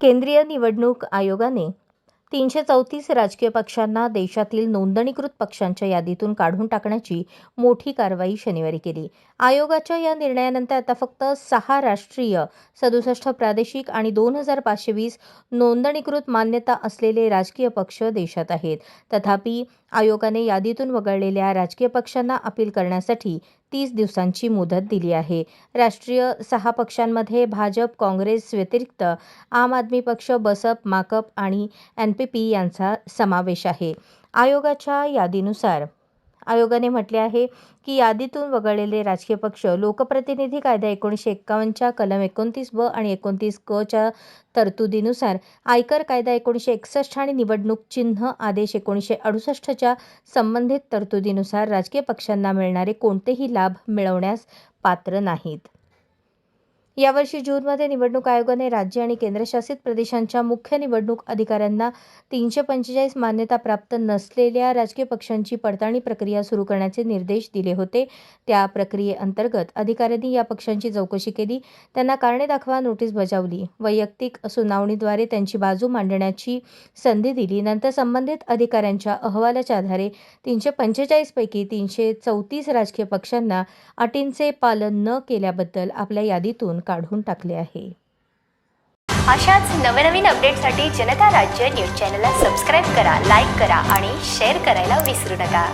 केंद्रीय निवडणूक आयोगाने तीनशे चौतीस राजकीय पक्षांना देशातील नोंदणीकृत पक्षांच्या यादीतून काढून टाकण्याची मोठी कारवाई शनिवारी केली. आयोगाच्या या निर्णयानंतर आता फक्त सहा राष्ट्रीय सदुसष्ट प्रादेशिक आणि दोन हजार पाचशे वीस नोंदणीकृत मान्यता असलेले राजकीय पक्ष देशात आहेत. तथापि आयोगाने यादीतून वगळलेल्या राजकीय पक्षांना अपील करण्यासाठी तीस दिवसांची मुदत दिली आहे. राष्ट्रीय सहा पक्षांमध्ये भाजप काँग्रेस व्यतिरिक्त आम आदमी पक्ष बसप माकप आणि एन पी पी यांचा समावेश आहे. आयोगाच्या यादीनुसार आयोगाने म्हटले आहे की यादीतून वगळलेले राजकीय पक्ष लोकप्रतिनिधी कायदा एकोणीसशे एक्कावन्नच्या कलम एकोणतीस ब आणि एकोणतीस क च्या तरतुदीनुसार आयकर कायदा एकोणीसशे एकसष्ट आणि निवडणूक चिन्ह आदेश एकोणीसशे अडुसष्टच्या संबंधित तरतुदीनुसार राजकीय पक्षांना मिळणारे कोणतेही लाभ मिळवण्यास पात्र नाहीत. यावर्षी जूनमध्ये निवडणूक आयोगाने राज्य आणि केंद्रशासित प्रदेशांच्या मुख्य निवडणूक अधिकाऱ्यांना तीनशे पंचेचाळीस मान्यताप्राप्त नसलेल्या राजकीय पक्षांची पडताळणी प्रक्रिया सुरू करण्याचे निर्देश दिले होते. त्या प्रक्रियेअंतर्गत अधिकाऱ्यांनी या पक्षांची चौकशी केली. त्यांना कारणे दाखवा नोटीस बजावली. वैयक्तिक सुनावणीद्वारे त्यांची बाजू मांडण्याची संधी दिली. नंतर संबंधित अधिकाऱ्यांच्या अहवालाच्या आधारे तीनशे पंचेचाळीसपैकी तीनशे चौतीस राजकीय पक्षांना अटींचे पालन न केल्याबद्दल आपल्या यादीतून काढून टाकले आहे. अशाच नवनवीन अपडेटसाठी जनता राज्य न्यूज चॅनलला सबस्क्राईब करा लाईक करा आणि शेअर करायला विसरू नका.